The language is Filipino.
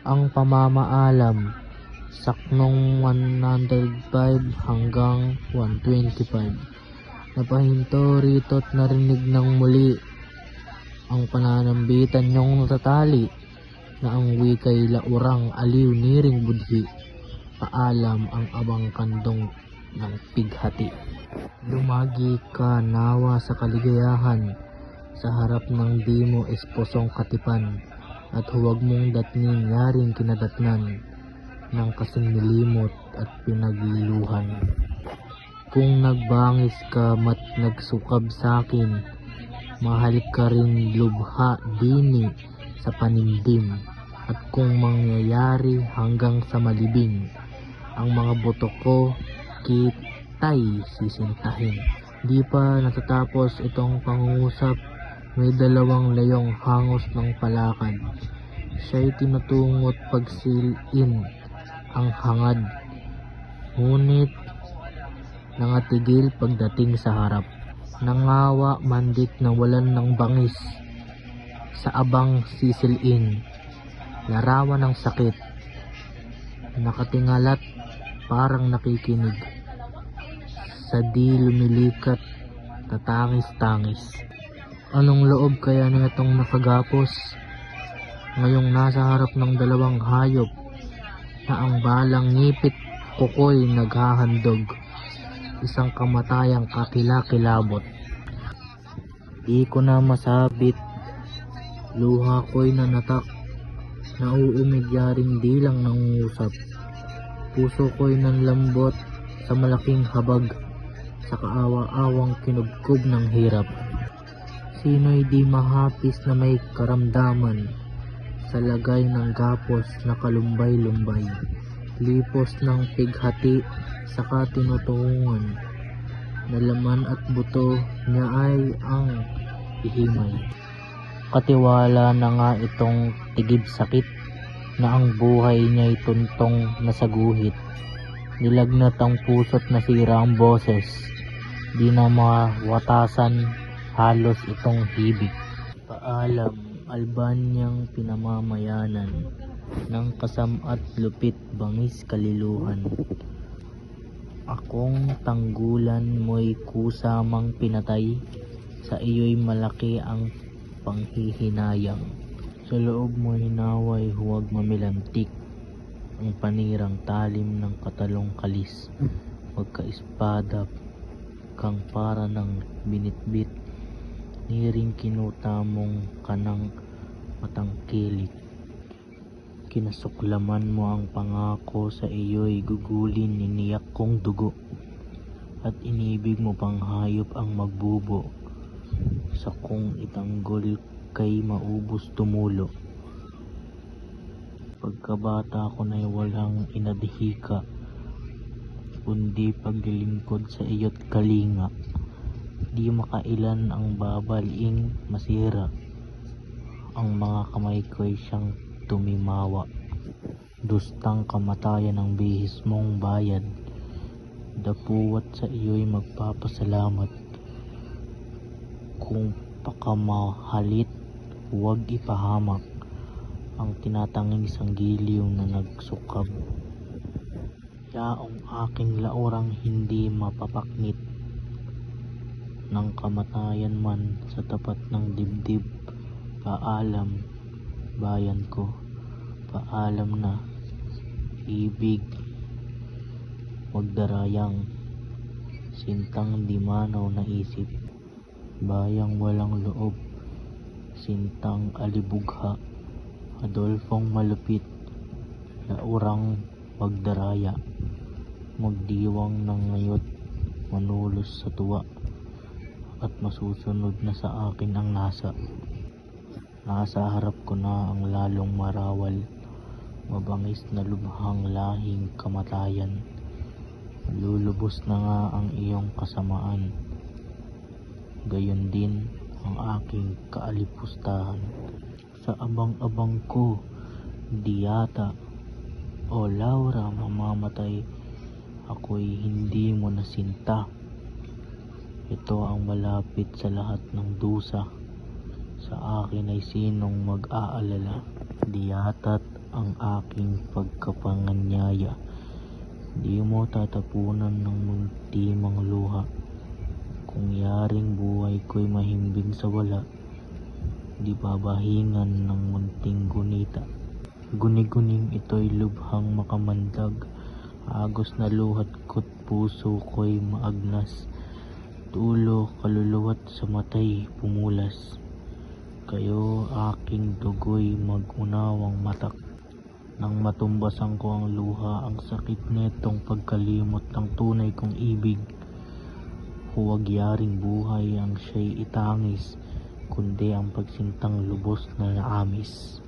ang pamamaalam saknong 105 hanggang 125. Napahinto rito't narinig ng muli ang pananambitan niyong natatali na ang wikay laurang aliw niring budhi. Paalam ang abang kandong ng pighati. Lumagi ka nawa sa kaligayahan sa harap ng di mo esposong katipan at huwag mong datnin yaring kinadatnan ng kasing at pinagliluhan. Kung nagbangis ka mat nagsukab sa akin, mahal ka rin lubha dini sa panindim at kung mangyayari hanggang sa malibing, ang mga buto ko kitay sisintahin. Di pa natatapos itong pangungusap, may dalawang layong hangos ng palakad. Siya'y tinutungot pagsilin ang hangad. Ngunit nangatigil pagdating sa harap. Nangawa mandit na walan ng bangis sa abang sisilin. Larawan ng sakit. Nakatingalat parang nakikinig. Sa di lumilikat tatangis-tangis. Anong loob kaya na itong nakagapos? Ngayong nasa harap ng dalawang hayop na ang balang ngipit kukoy naghahandog. Isang kamatayang kakilakilabot. Di ko na masabit. Luha ko'y nanatak. Nauumigyaring di lang nangungusap. Puso ko'y nanlambot sa malaking habag sa kaawa-awang kinubkob ng hirap. Sino'y di mahapis na may karamdaman sa lagay ng gapos na kalumbay-lumbay. Lipos ng pighati sa katinutungan na laman at buto niya ay ang ihimay. Katiwala na nga itong tigib sakit na ang buhay niya'y tuntong nasaguhit. Nilagnat ang puso't nasira ang boses. Di na mawatasan halos itong hibig. Paalam, Albanyang pinamamayanan ng kasam at lupit bangis kaliluhan. Akong tanggulan mo'y kusamang pinatay, sa iyo'y malaki ang panghihinayang. Sa loob mo'y naway huwag mamilantik ang panirang talim ng katalong kalis. Magkaespada kang para ng binitbit, niring kinutamong kanang matangkilik. Kinasuklaman mo ang pangako sa iyo'y gugulin niniyak kong dugo at inibig mo pang hayop ang magbubo sa kung itanggol kay maubos tumulo. Pagkabata ko na'y walang inadhika kundi paglilingkod sa iyo't kalinga. Di makailan ang babaling masira ang mga kamay ko'y siyang tumimawa. Dustang kamatayan ang bihis mong bayad. Dapuwat sa iyo'y magpapasalamat. Kung pakamahalit, huwag ipahamak ang tinatanging sanggiliw na nagsukab. Yaong aking laurang hindi mapapaknit ng kamatayan man sa tapat ng dibdib. Paalam, bayan ko, paalam na, ibig, magdarayang, sintang di manaw na isip, bayang walang loob, sintang alibugha, Adolfong malupit, laurang magdaraya, magdiwang ng ngayot, manulos sa tuwa, at masusunod na sa akin ang nasa. Nasa harap ko na ang lalong marawal, mabangis na lubhang lahing kamatayan. Lulubos na nga ang iyong kasamaan. Gayon din ang aking kaalipustahan. Sa abang-abang ko, diyata o Laura mamamatay, ako'y hindi mo nasinta. Ito ang malapit sa lahat ng dusa. Sa akin ay sinong mag-aalala. Di yata't ang aking pagkapanganyaya. Di mo tatapunan ng muntimang luha. Kung yaring buhay ko'y mahimbing sa wala, di babahingan ng munting gunita. Guni-guning ito'y lubhang makamandag, agos na luhat ko't puso ko'y maagnas. Tulo kaluluwat sa matay pumulas. Kayo aking dugo'y magunawang matak. Nang matumbasan ko ang luha, ang sakit netong pagkalimot ng tunay kong ibig. Huwag yaring buhay ang siya'y itangis, kundi ang pagsintang lubos na naamis.